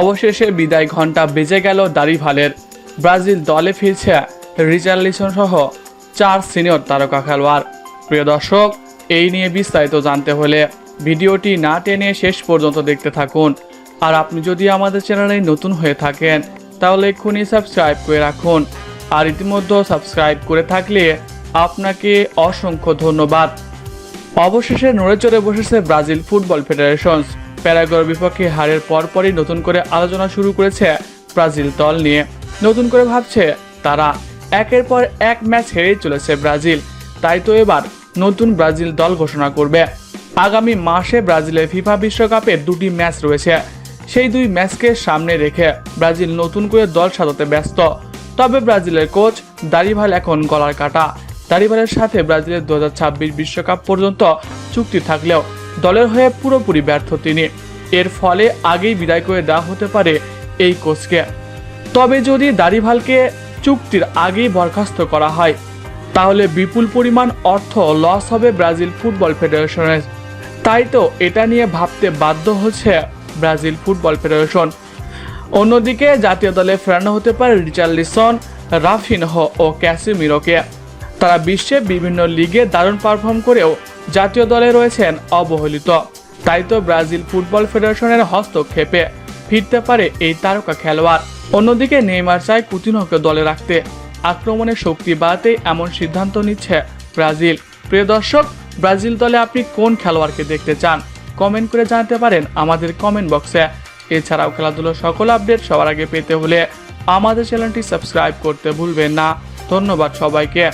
অবশেষে বিদায় ঘণ্টা বেজে গেল দাড়িভালের। ব্রাজিল দলে ফিরছে রিচার্লিসন সহ চার সিনিয়র তারকা খেলোয়াড়। প্রিয় দর্শক, এই নিয়ে বিস্তারিত জানতে হলে ভিডিওটি না টেনে শেষ পর্যন্ত দেখতে থাকুন। আর আপনি যদি আমাদের চ্যানেলে নতুন হয়ে থাকেন, তাহলে এক্ষুনি সাবস্ক্রাইব করে রাখুন। আর ইতিমধ্যে সাবস্ক্রাইব করে থাকলে আপনাকে অসংখ্য ধন্যবাদ। অবশেষে নড়ে চড়ে বসেছে ব্রাজিল ফুটবল ফেডারেশন প্যারাগোর বিপক্ষে হারের পরপরই নতুন করে আলোচনা শুরু করেছে ব্রাজিল দল নিয়ে। নতুন করে ভাবছে তারা একের পর এক ম্যাচ হেরেই চলেছে ব্রাজিল। তাই তো এবার নতুন ব্রাজিল দল ঘোষণা করবে। আগামী মাসে ব্রাজিলের ফিফা বিশ্বকাপের দুটি ম্যাচ রয়েছে। সেই দুই ম্যাচকে সামনে রেখে ব্রাজিল নতুন করে দল সাজাতে ব্যস্ত। তবে ব্রাজিলের কোচ দারিভাল এখন গলার কাটা। দারিভালের সাথে ব্রাজিলের দু বিশ্বকাপ পর্যন্ত চুক্তি থাকলেও দলের হয়ে পুরোপুরি ব্যর্থ তিনি। এর ফলে আগেই বিদায় করে দেওয়া হতে পারে এই কোচকে। তবে যদি দারিভালকে চুক্তির আগেই বরখাস্ত করা হয়, তাহলে বিপুল পরিমাণ অর্থ লস হবে ব্রাজিল ফুটবল ফেডারেশনের। তাই তো এটা নিয়ে ভাবতে বাধ্য হচ্ছে ব্রাজিল ফুটবল ফেডারেশন। অন্যদিকে জাতীয় দলে ফেরানো হতে পারে রিচার্লিসন, রাফিনহ ও ক্যাসিমিরোকে। তারা বিশ্বে বিভিন্ন লিগে দারুণ পারফর্ম করেও জাতীয় দলে রয়েছেন অবহেলিত। তাই তো ব্রাজিল ফুটবল ফেডারেশনের হস্তক্ষেপে ফিরতে পারে এই তারকা খেলোয়াড়। অন্যদিকে নেইমার চায় কুতিনহকে দলে রাখতে। আক্রমণের শক্তি বাড়াতে এমন সিদ্ধান্ত নিচ্ছে ব্রাজিল। প্রিয় দর্শক, ব্রাজিল দলে আপনি কোন খেলোয়াড়কে দেখতে চান? কমেন্ট করে জানাতে পারেন আমাদের কমেন্ট বক্সে। এছাড়াও খেলাধুলোর সকল আপডেট সবার আগে পেতে হলে আমাদের চ্যানেলটি সাবস্ক্রাইব করতে ভুলবেন না। ধন্যবাদ সবাইকে।